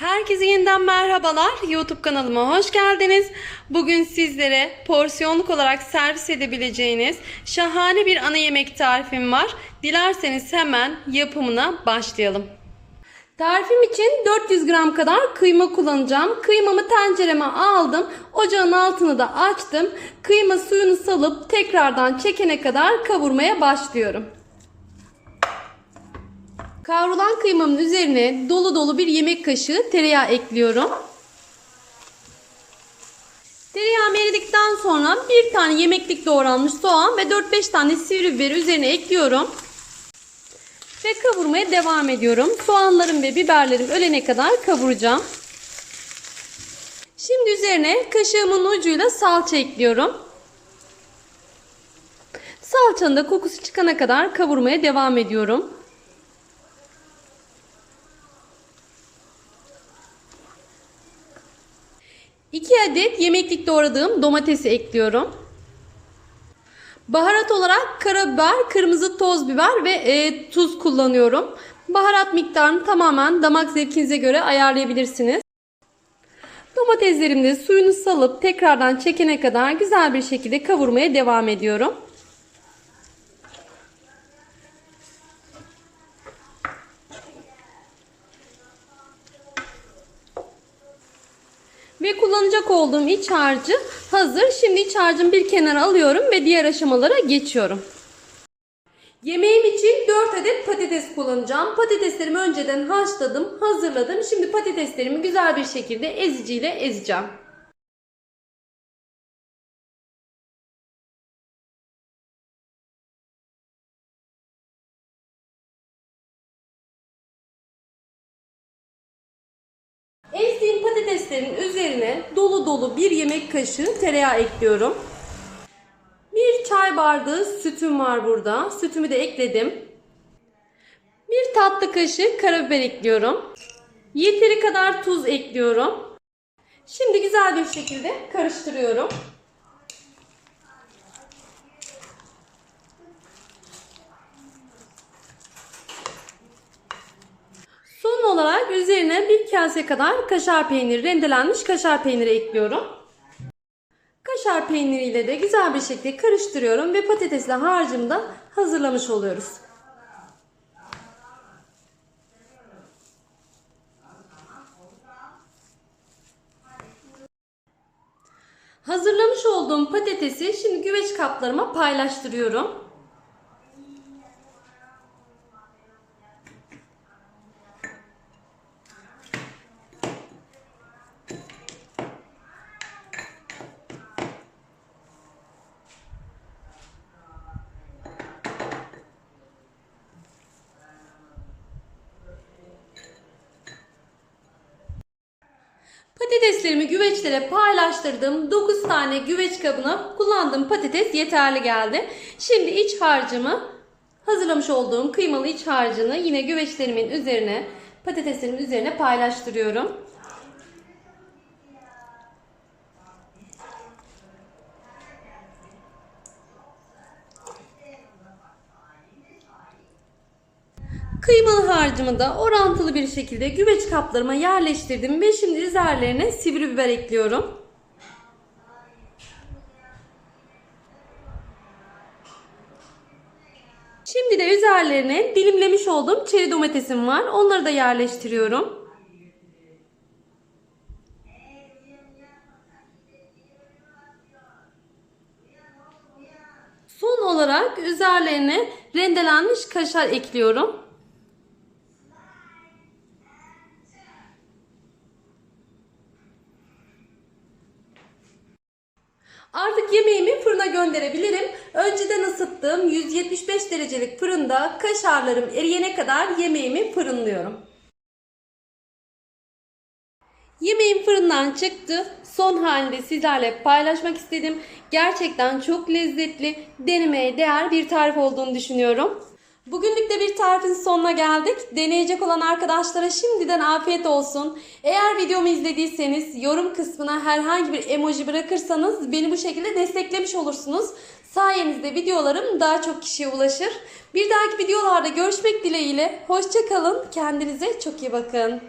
Herkese yeniden merhabalar. YouTube kanalıma hoş geldiniz. Bugün sizlere porsiyonluk olarak servis edebileceğiniz şahane bir ana yemek tarifim var. Dilerseniz hemen yapımına başlayalım. Tarifim için 400 gram kadar kıyma kullanacağım. Kıymamı tencereme aldım. Ocağın altını da açtım. Kıyma suyunu salıp tekrardan çekene kadar kavurmaya başlıyorum. Kavrulan kıymamın üzerine dolu dolu bir yemek kaşığı tereyağı ekliyorum. Tereyağı eridikten sonra bir tane yemeklik doğranmış soğan ve 4-5 tane sivri biberi üzerine ekliyorum. Ve kavurmaya devam ediyorum. Soğanlarım ve biberlerim ölene kadar kavuracağım. Şimdi üzerine kaşığımın ucuyla salça ekliyorum. Salçanın da kokusu çıkana kadar kavurmaya devam ediyorum. 2 adet yemeklik doğradığım domatesi ekliyorum. Baharat olarak karabiber, kırmızı toz biber ve e, tuz kullanıyorum. Baharat miktarını tamamen damak zevkinize göre ayarlayabilirsiniz. Domateslerim de suyunu salıp tekrardan çekene kadar güzel bir şekilde kavurmaya devam ediyorum. Ve kullanacak olduğum iç harcı hazır. Şimdi iç harcımı bir kenara alıyorum ve diğer aşamalara geçiyorum. Yemeğim için 4 adet patates kullanacağım. Patateslerimi önceden haşladım, hazırladım. Şimdi patateslerimi güzel bir şekilde eziciyle ezeceğim. Ezdiğim patateslerin üzerine dolu dolu bir yemek kaşığı tereyağı ekliyorum. Bir çay bardağı sütüm var burada. Sütümü de ekledim. Bir tatlı kaşığı karabiber ekliyorum. Yeteri kadar tuz ekliyorum. Şimdi güzel bir şekilde karıştırıyorum. Son olarak üzerine bir kase kadar kaşar peyniri, rendelenmiş kaşar peyniri ekliyorum. Kaşar peyniriyle de güzel bir şekilde karıştırıyorum ve patatesli harcımı da hazırlamış oluyoruz. Hazırlamış olduğum patatesi şimdi güveç kaplarıma paylaştırıyorum. Patateslerimi güveçlere paylaştırdım. 9 tane güveç kabına kullandığım patates yeterli geldi. Şimdi iç harcımı hazırlamış olduğum kıymalı iç harcını yine güveçlerimin üzerine patateslerimin üzerine paylaştırıyorum. Kıymalı harcımı da orantılı bir şekilde güveç kaplarıma yerleştirdim ve şimdi üzerlerine sivri biber ekliyorum. Şimdi de üzerlerine dilimlemiş olduğum çeri domatesim var. Onları da yerleştiriyorum. Son olarak üzerlerine rendelenmiş kaşar ekliyorum. Artık yemeğimi fırına gönderebilirim. Önceden ısıttığım 175 derecelik fırında kaşarlarım eriyene kadar yemeğimi fırınlıyorum. Yemeğim fırından çıktı. Son halinde sizlerle paylaşmak istedim. Gerçekten çok lezzetli, denemeye değer bir tarif olduğunu düşünüyorum. Bugünlük de bir tarifin sonuna geldik. Deneyecek olan arkadaşlara şimdiden afiyet olsun. Eğer videomu izlediyseniz yorum kısmına herhangi bir emoji bırakırsanız beni bu şekilde desteklemiş olursunuz. Sayenizde videolarım daha çok kişiye ulaşır. Bir dahaki videolarda görüşmek dileğiyle. Hoşçakalın. Kendinize çok iyi bakın.